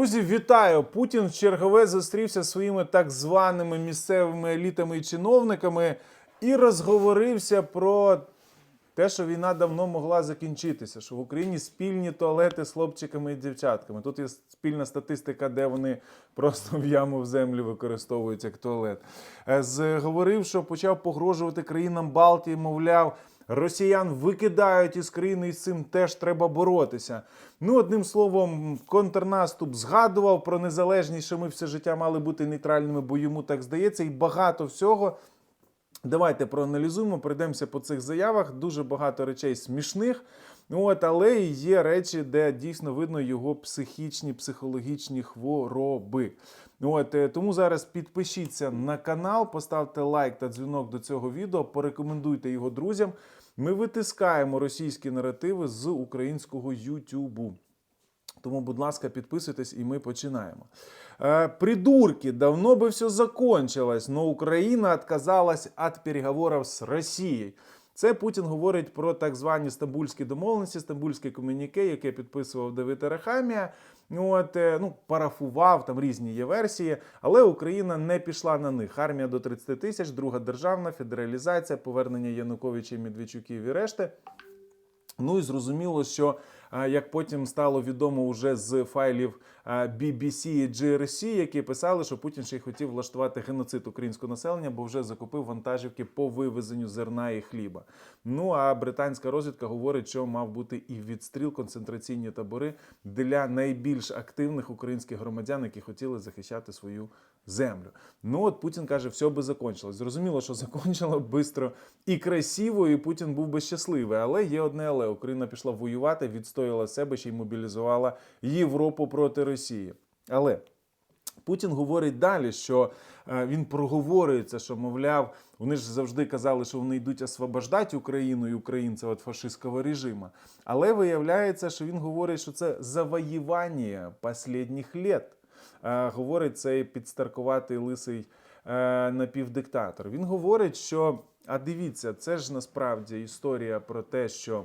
Друзі, вітаю! Путін в чергове зустрівся своїми так званими місцевими елітами і чиновниками і розговорився про те, що війна давно могла закінчитися, що в Україні спільні туалети з хлопчиками і дівчатками. Тут є спільна статистика, де вони просто в яму в землю використовують як туалет. Е, з- Говорив, що почав погрожувати країнам Балтії, мовляв. Росіян викидають із країни, і з цим теж треба боротися. Ну, одним словом, контрнаступ згадував про незалежність, що ми все життя мали бути нейтральними, бо йому так здається, і багато всього. Давайте проаналізуємо, пройдемося по цих заявах. Дуже багато речей смішних. От, але і є речі, де дійсно видно його психічні, психологічні хвороби. От, е, тому зараз підпишіться на канал, поставте лайк та дзвінок до цього відео, порекомендуйте його друзям. Ми витискаємо російські наративи з українського Ютубу. Тому, будь ласка, підписуйтесь, і ми починаємо. Э, придурки, давно бы все закончилось, но Украина отказалась від переговорів з Росією. Це Путін говорить про так звані стамбульські домовленості, стамбульське комуніке, яке підписував Давид Арахамія. От, е, ну, парафував, там різні є версії, але Україна не пішла на них. Армія до 30 тисяч, друга державна, федералізація, повернення Януковича, Медведчуків і решти. Ну і зрозуміло, що як потім стало відомо уже з файлів BBC і GRC, які писали, що Путін ще й хотів влаштувати геноцид українського населення, бо вже закупив вантажівки по вивезенню зерна і хліба. Ну а британська розвідка говорить, що мав бути і відстріл концентраційні табори для найбільш активних українських громадян, які хотіли захищати свою землю. Ну от Путін каже, все би закончилось. Зрозуміло, що закончило швидко і красиво, і Путін був би щасливий. Але є одне але Україна пішла воювати, відстояла себе ще й мобілізувала Європу проти Росії. Але Путін говорить далі, що е, він проговорюється, що мовляв, вони ж завжди казали, що вони йдуть освобождати Україну і українців від фашистського режиму. Але виявляється, що він говорить, що це завоювання останніх лет. Е, Говорить цей підстаркуватий лисий е, напівдиктатор. Він говорить, що а дивіться, це ж насправді історія про те, що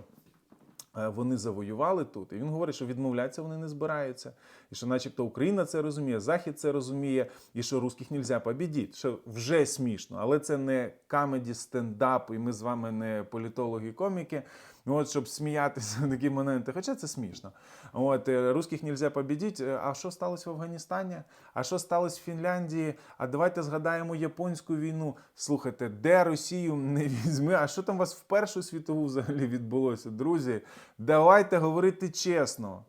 е, вони завоювали тут. І він говорить, що відмовлятися вони не збираються. І що, начебто, Україна це розуміє, Захід це розуміє, і що русських нельзя побідіти. Що вже смішно, але це не камеді стендап, і ми з вами не політологи, коміки. Ну, от, щоб сміятися в такі моменти, хоча це смішно. От, е, русських нельзя побідіти. Е, А що сталося в Афганістані? А що сталося в Фінляндії? А давайте згадаємо японську війну. Слухайте, де Росію не візьми? А що там у вас в Першу світову взагалі відбулося? Друзі, давайте говорити чесно.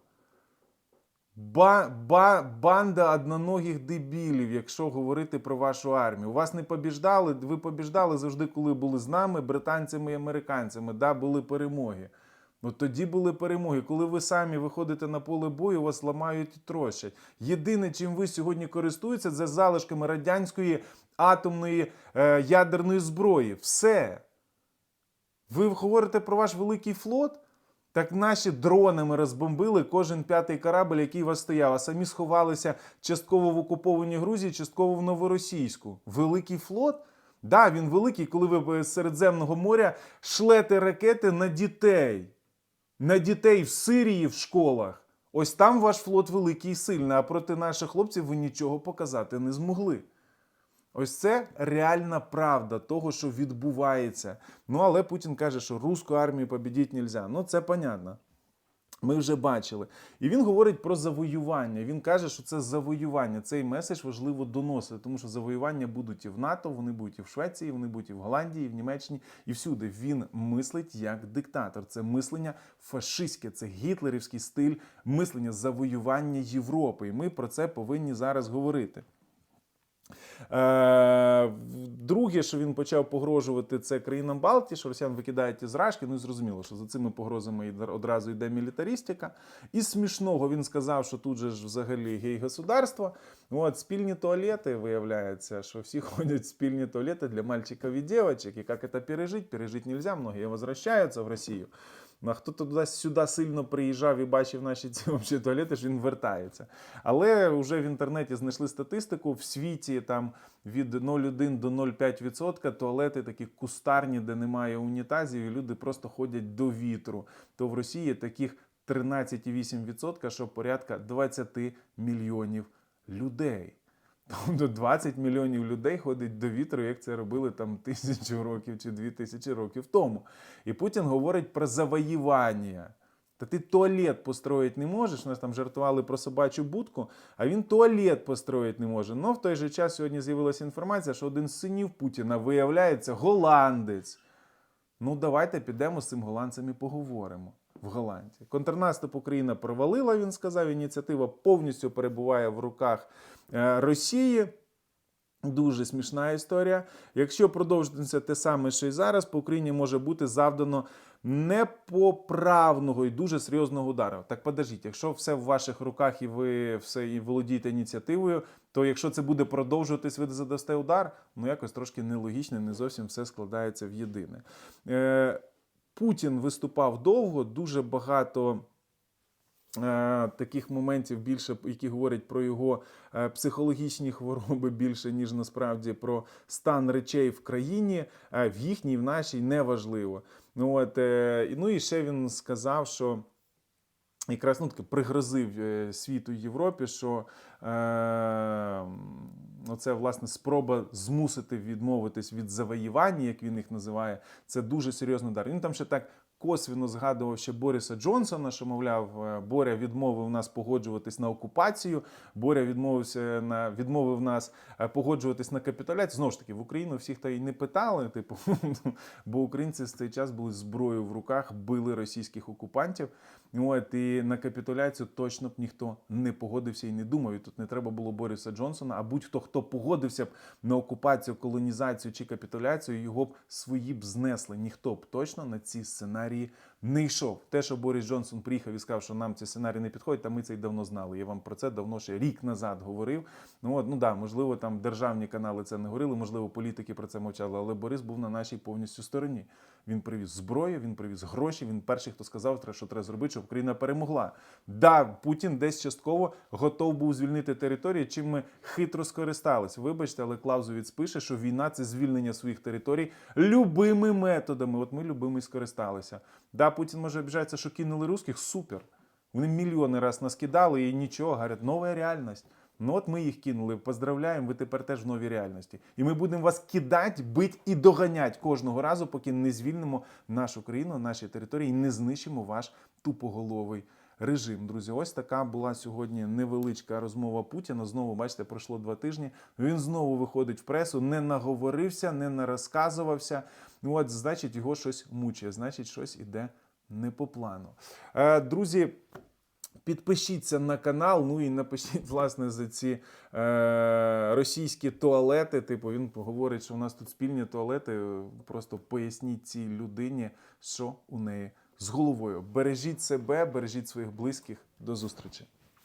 Ба, ба, банда одноногих дебілів, якщо говорити про вашу армію. Вас не побіждали, ви побіждали завжди, коли були з нами, британцями і американцями. Да, були перемоги. От тоді були перемоги. Коли ви самі виходите на поле бою, вас ламають і трощать. Єдине, чим ви сьогодні користуєтеся, це залишками радянської атомної е, ядерної зброї. Все. Ви говорите про ваш великий флот? Так наші дронами розбомбили кожен п'ятий корабль, який вас стояв, а самі сховалися частково в окупованій Грузії, частково в Новоросійську. Великий флот? Да, він великий, коли ви з Середземного моря шлете ракети на дітей. На дітей в Сирії в школах. Ось там ваш флот великий і сильний, а проти наших хлопців ви нічого показати не змогли. Ось це реальна правда того, що відбувається. Ну але Путін каже, що руську армію побідіть нельзя. Ну це понятно. Ми вже бачили. І він говорить про завоювання. Він каже, що це завоювання. Цей меседж важливо доносити, тому що завоювання будуть і в НАТО, вони будуть і в Швеції, вони будуть і в Голландії, і в Німеччині, і всюди. Він мислить як диктатор. Це мислення фашистське, це гітлерівський стиль мислення завоювання Європи. І ми про це повинні зараз говорити. Е, Друге, що він почав погрожувати, це країнам Балтії, що росіян викидають із рашки. Ну і зрозуміло, що за цими погрозами одразу йде мілітаристика. І смішного він сказав, що тут же ж взагалі гей-государство. От спільні туалети, виявляється, що всі ходять в спільні туалети для мальчиків і дівчаток. І як це пережити? Пережити нельзя, многие возвращаються в Росію. А хто туди сюди сильно приїжджав і бачив наші ці общі туалети, ж він вертається. Але вже в інтернеті знайшли статистику в світі там від 0,1 до 0,5% туалети такі кустарні, де немає унітазів, і люди просто ходять до вітру. То в Росії таких 13,8%, що порядка 20 мільйонів людей. Тобто 20 мільйонів людей ходить до вітру, як це робили там тисячу років чи дві тисячі років тому. І Путін говорить про завоювання. Та ти туалет построїти не можеш. Нас там жартували про собачу будку, а він туалет построїти не може. Ну в той же час сьогодні з'явилася інформація, що один з синів Путіна виявляється голландець. Ну, давайте підемо з цим голландцем і поговоримо в Голландії. Контрнаступ Україна провалила, він сказав. Ініціатива повністю перебуває в руках е, Росії. Дуже смішна історія. Якщо продовжитися те саме, що і зараз, по Україні може бути завдано непоправного і дуже серйозного удару. Так подождіть, якщо все в ваших руках і ви все і володієте ініціативою, то якщо це буде продовжуватись, ви задасте удар, ну якось трошки нелогічно, не зовсім все складається в єдине. Е, Путін виступав довго, дуже багато. е, Таких моментів більше, які говорять про його е, психологічні хвороби більше, ніж насправді про стан речей в країні, е, в їхній, в нашій неважливо. Ну, от, ну і ще він сказав, що якраз ну, таки пригрозив світу Європі, що е, оце власне спроба змусити відмовитись від завоювання, як він їх називає, це дуже серйозний удар. Він там ще так. Косвіно згадував ще Бориса Джонсона, що мовляв, е, Боря відмовив нас погоджуватись на окупацію. Боря відмовився на відмовив нас е, погоджуватись на капітуляцію. Знову ж таки, в Україну всіх та й не питали, типу, бо українці в цей час були з зброєю в руках, били російських окупантів. От і на капітуляцію точно б ніхто не погодився і не думав. І тут не треба було Бориса Джонсона. А будь-хто хто погодився б на окупацію, колонізацію чи капітуляцію, його б свої б знесли. Ніхто б точно на ці сценарії Mary не йшов. Те, що Борис Джонсон приїхав і сказав, що нам ці сценарії не підходять, та ми це й давно знали. Я вам про це давно ще рік назад говорив. Ну от, ну да, можливо, там державні канали це не говорили, можливо, політики про це мовчали, але Борис був на нашій повністю стороні. Він привіз зброю, він привіз гроші. Він перший, хто сказав, що треба зробити, щоб Україна перемогла. Да, Путін десь частково готов був звільнити території, чим ми хитро скористались. Вибачте, але Клаузовіц пише, що війна це звільнення своїх територій любими методами. От ми любими скористалися. Да, Путін може обіжатися, що кинули русських. Супер. Вони мільйони раз нас кидали і нічого, говорять, нова реальність. Ну от ми їх кинули. Поздравляємо, ви тепер теж в новій реальності. І ми будемо вас кидати, бить і доганяти кожного разу, поки не звільнимо нашу країну, наші території і не знищимо ваш тупоголовий режим. Друзі, ось така була сьогодні невеличка розмова Путіна. Знову, бачите, пройшло два тижні. Він знову виходить в пресу, не наговорився, не нарозказувався. От, значить, його щось мучає, значить, щось іде не по плану. Е, друзі. Підпишіться на канал, ну і напишіть, власне, за ці е, російські туалети. Типу, він говорить, що у нас тут спільні туалети. Просто поясніть цій людині, що у неї з головою. Бережіть себе, бережіть своїх близьких. До зустрічі.